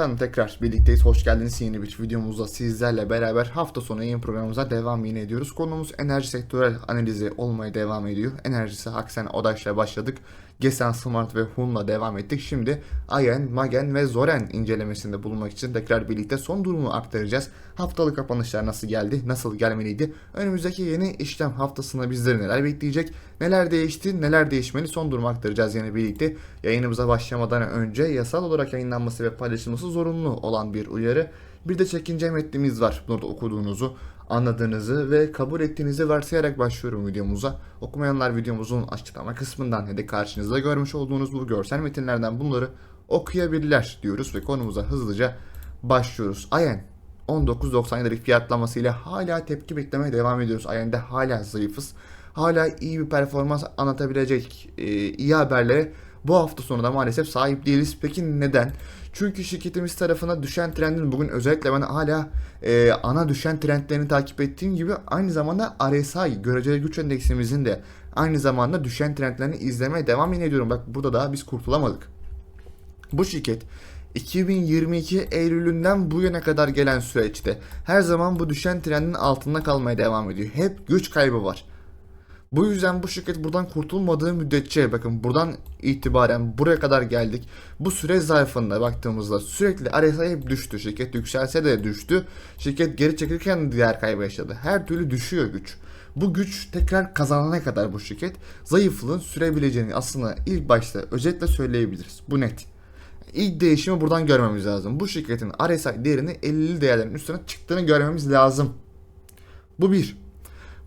Efendim tekrar birlikteyiz. Hoş geldiniz yeni bir videomuzda sizlerle beraber hafta sonu yayın programımıza devam yine ediyoruz. Konumuz enerji sektörel analizi olmaya devam ediyor. Enerjisi Aksen Odaş'la başladık. Gesen Smart ve Hun'la devam ettik. Şimdi Ayen, Magen ve Zoren incelemesinde bulunmak için tekrar birlikte son durumu aktaracağız. Haftalık kapanışlar nasıl geldi, nasıl gelmeliydi? Önümüzdeki yeni işlem haftasında bizleri neler bekleyecek? Neler değişti, neler değişmeli son durumu aktaracağız yine birlikte. Yayınımıza başlamadan önce yasal olarak yayınlanması ve paylaşılması zorunlu olan bir uyarı. Bir de çekince metnimiz var. Burada okuduğunuzu, anladığınızı ve kabul ettiğinizi varsayarak başlıyorum videomuza. Okumayanlar videomuzun açıklama kısmından ya da karşınızda görmüş olduğunuz bu görsel metinlerden bunları okuyabilirler diyoruz ve konumuza hızlıca başlıyoruz. Ayen 19.97'lik fiyatlamasıyla hala tepki beklemeye devam ediyoruz. Ayen'de hala zayıfız. Hala iyi bir performans anlatabilecek e, iyi haberlere bu hafta sonu da maalesef sahip değiliz. Peki neden? Çünkü şirketimiz tarafına düşen trendin bugün özellikle ben hala e, ana düşen trendlerini takip ettiğim gibi aynı zamanda RSI göreceli güç endeksimizin de aynı zamanda düşen trendlerini izlemeye devam ediyorum. Bak burada daha biz kurtulamadık. Bu şirket 2022 Eylül'ünden bu yana kadar gelen süreçte her zaman bu düşen trendin altında kalmaya devam ediyor. Hep güç kaybı var. Bu yüzden bu şirket buradan kurtulmadığı müddetçe bakın buradan itibaren buraya kadar geldik. Bu süre zarfında baktığımızda sürekli RSI hep düştü. Şirket yükselse de düştü. Şirket geri çekilirken diğer kaybı yaşadı. Her türlü düşüyor güç. Bu güç tekrar kazanana kadar bu şirket zayıflığın sürebileceğini aslında ilk başta özetle söyleyebiliriz. Bu net. İlk değişimi buradan görmemiz lazım. Bu şirketin RSI değerini 50'li değerlerin üstüne çıktığını görmemiz lazım. Bu bir.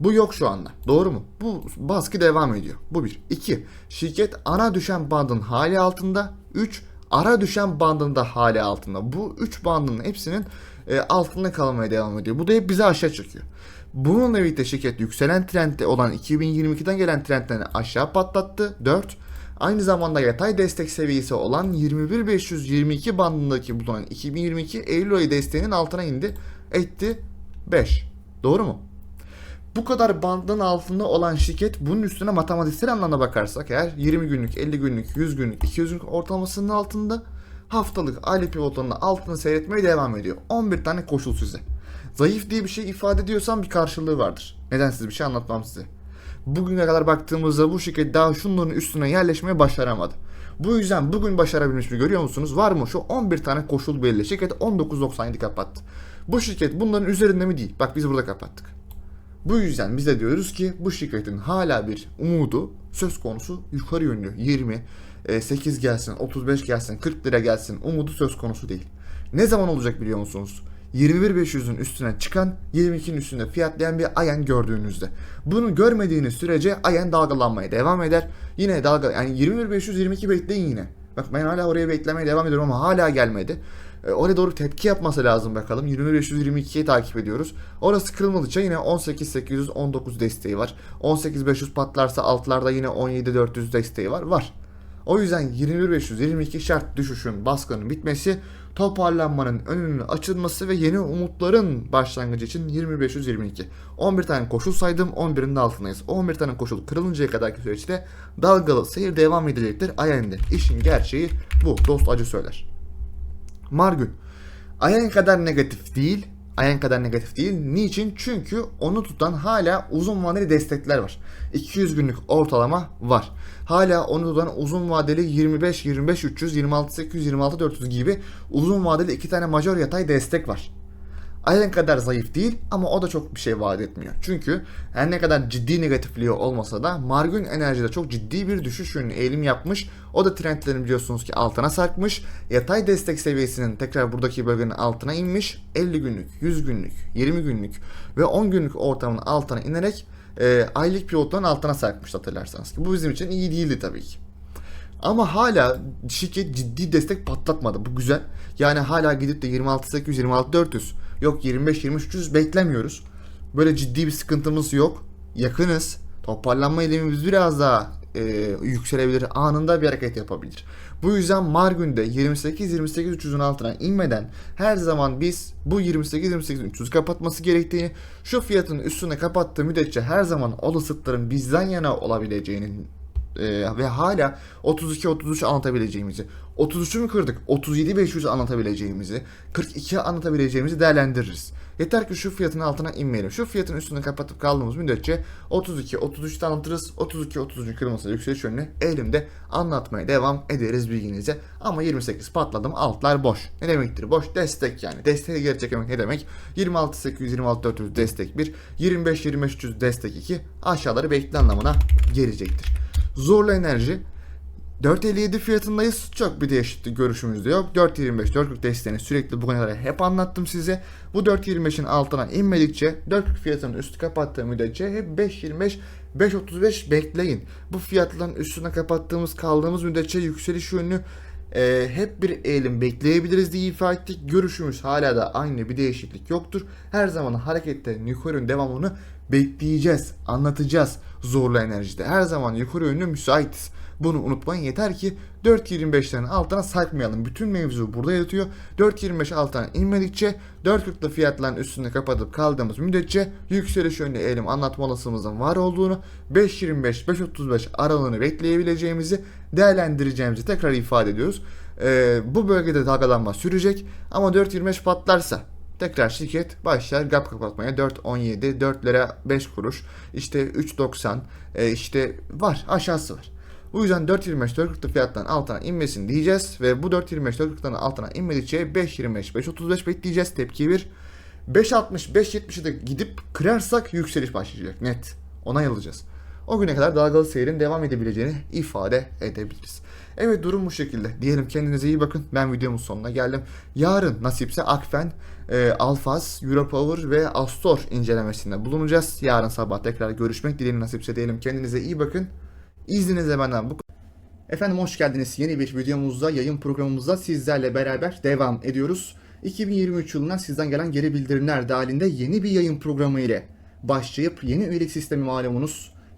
Bu yok şu anda. Doğru mu? Bu baskı devam ediyor. Bu bir. İki. Şirket ana düşen bandın hali altında. Üç. Ara düşen bandın da hali altında. Bu üç bandın hepsinin e, altında kalmaya devam ediyor. Bu da hep bizi aşağı çekiyor. Bununla birlikte şirket yükselen trendde olan 2022'den gelen trendlerini aşağı patlattı. 4. Aynı zamanda yatay destek seviyesi olan 21522 bandındaki bulunan 2022 Eylül ayı desteğinin altına indi. Etti 5. Doğru mu? Bu kadar bandın altında olan şirket bunun üstüne matematiksel anlamda bakarsak eğer 20 günlük, 50 günlük, 100 günlük, 200 günlük ortalamasının altında haftalık aylık pivotlarının altını seyretmeye devam ediyor. 11 tane koşul size. Zayıf diye bir şey ifade ediyorsam bir karşılığı vardır. Neden size bir şey anlatmam size. Bugüne kadar baktığımızda bu şirket daha şunların üstüne yerleşmeye başaramadı. Bu yüzden bugün başarabilmiş mi görüyor musunuz? Var mı? Şu 11 tane koşul belli. Şirket 19.97 kapattı. Bu şirket bunların üzerinde mi değil? Bak biz burada kapattık. Bu yüzden biz de diyoruz ki bu şirketin hala bir umudu söz konusu yukarı yönlü 20, 8 gelsin, 35 gelsin, 40 lira gelsin umudu söz konusu değil. Ne zaman olacak biliyor musunuz? 21.500'ün üstüne çıkan 22'nin üstünde fiyatlayan bir ayen gördüğünüzde. Bunu görmediğiniz sürece ayen dalgalanmaya devam eder. Yine dalga yani 21.522 bekleyin yine. Bak ben hala oraya beklemeye devam ediyorum ama hala gelmedi. E, oraya doğru tepki yapması lazım bakalım. 2522'yi takip ediyoruz. Orası kırılmadıkça yine 18819 desteği var. 18500 patlarsa altlarda yine 17400 desteği var. Var. O yüzden 21522 şart düşüşün baskının bitmesi, toparlanmanın önünün açılması ve yeni umutların başlangıcı için 20522. 11 tane koşul saydım, 11'in de altındayız. 11 tane koşul kırılıncaya kadarki süreçte dalgalı seyir devam edecektir. Ayende. İşin gerçeği bu. Dost acı söyler. Margün. Ayen kadar negatif değil. Ayen kadar negatif değil. Niçin? Çünkü onu tutan hala uzun vadeli destekler var. 200 günlük ortalama var. Hala onu tutan uzun vadeli 25 25 300 26 800 26 400 gibi uzun vadeli iki tane major yatay destek var. Ayen kadar zayıf değil ama o da çok bir şey vaat etmiyor. Çünkü her ne kadar ciddi negatifliği olmasa da Margün Enerji'de çok ciddi bir düşüş yönlü eğilim yapmış. O da trendlerin biliyorsunuz ki altına sarkmış. Yatay destek seviyesinin tekrar buradaki bölgenin altına inmiş. 50 günlük, 100 günlük, 20 günlük ve 10 günlük ortamının altına inerek e, aylık pivotların altına sarkmış hatırlarsanız. Bu bizim için iyi değildi tabii ki. Ama hala şirket ciddi destek patlatmadı. Bu güzel. Yani hala gidip de 26800 26400 yok 25 2300 beklemiyoruz. Böyle ciddi bir sıkıntımız yok. Yakınız. Toparlanma eğilimimiz biraz daha e, yükselebilir. Anında bir hareket yapabilir. Bu yüzden Margün'de 28-28-300'ün altına inmeden her zaman biz bu 28-28-300 kapatması gerektiğini, şu fiyatın üstüne kapattığı müddetçe her zaman olasılıkların bizden yana olabileceğinin e, ve hala 32-33 anlatabileceğimizi, 33'ü mü kırdık, 37-500 anlatabileceğimizi, 42 anlatabileceğimizi değerlendiririz. Yeter ki şu fiyatın altına inmeyelim. Şu fiyatın üstünü kapatıp kaldığımız müddetçe 32-33'te anlatırız. 32-33'ün kırılması yükseliş yönünü elimde anlatmaya devam ederiz bilginize. Ama 28 patladım altlar boş. Ne demektir boş? Destek yani. Desteği geri çekmek ne demek? 26-800-26-400 destek 1, 25-25-300 destek 2 aşağıları bekle anlamına gelecektir. Zorlu enerji 4.57 fiyatındayız. Çok bir değişiklik görüşümüz de yok. 4.25, 4.40 desteğini sürekli bugüne kadar hep anlattım size. Bu 4.25'in altına inmedikçe 4.40 fiyatının üstü kapattığı müddetçe hep 5.25, 5.35 bekleyin. Bu fiyatların üstüne kapattığımız kaldığımız müddetçe yükseliş yönünü e, hep bir eğilim bekleyebiliriz diye ifade ettik. Görüşümüz hala da aynı bir değişiklik yoktur. Her zaman harekette yukarının devamını bekleyeceğiz, anlatacağız zorlu enerjide. Her zaman yukarı yönlü müsaitiz. Bunu unutmayın yeter ki 4.25'lerin altına sarkmayalım. Bütün mevzu burada yatıyor. 4.25 altına inmedikçe 4.40'lı fiyatların üstünde kapatıp kaldığımız müddetçe yükseliş yönlü eğilim anlatma olasılığımızın var olduğunu 5.25-5.35 aralığını bekleyebileceğimizi değerlendireceğimizi tekrar ifade ediyoruz. Ee, bu bölgede dalgalanma sürecek ama 4.25 patlarsa tekrar şirket başlar gap kapatmaya 4.17 4 lira 5 kuruş işte 3.90 e, işte var aşağısı var. Bu yüzden 4.25 4.40'lı fiyattan altına inmesin diyeceğiz ve bu 4.25 4.40'ların altına inmedikçe 5.25 5.35 bekleyeceğiz tepki bir 5.60 5.70'e de gidip kırarsak yükseliş başlayacak net onay alacağız. O güne kadar dalgalı seyrin devam edebileceğini ifade edebiliriz. Evet durum bu şekilde. Diyelim kendinize iyi bakın. Ben videomun sonuna geldim. Yarın nasipse Akfen, e, Alfaz, Europower ve Astor incelemesinde bulunacağız. Yarın sabah tekrar görüşmek dileğiyle nasipse diyelim. Kendinize iyi bakın. İzninizle benden bu Efendim hoş geldiniz. Yeni bir videomuzda, yayın programımızda sizlerle beraber devam ediyoruz. 2023 yılından sizden gelen geri bildirimler dahilinde yeni bir yayın programı ile başlayıp yeni üyelik sistemi malumunuz,